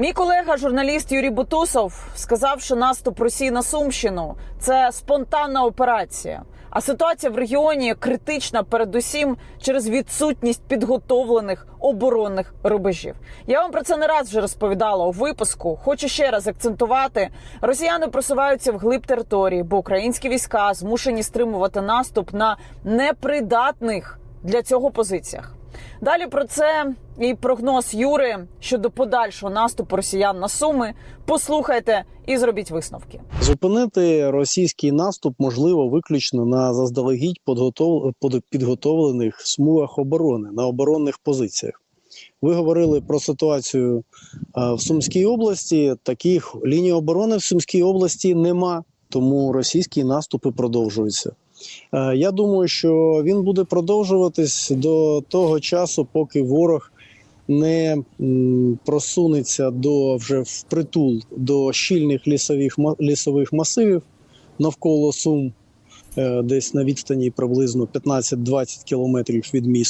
Мій колега, журналіст Юрій Бутусов, сказав, що наступ Росії на Сумщину це спонтанна операція. А ситуація в регіоні критична, передусім через відсутність підготовлених оборонних рубежів. Я вам про це не раз вже розповідала у випуску. Хочу ще раз акцентувати: росіяни просуваються вглиб території, бо українські війська змушені стримувати наступ на непридатних для цього позиціях. Далі про це і прогноз Юри щодо подальшого наступу росіян на Суми. Послухайте і зробіть висновки. Зупинити російський наступ можливо виключно на заздалегідь підготов- підготовлених смугах оборони на оборонних позиціях. Ви говорили про ситуацію в Сумській області. Таких ліній оборони в Сумській області нема, тому російські наступи продовжуються. Е, Я думаю, що він буде продовжуватись до того часу, поки ворог не просунеться до вже впритул до щільних лісових лісових масивів навколо Сум, е, десь на відстані приблизно 15-20 кілометрів від міста.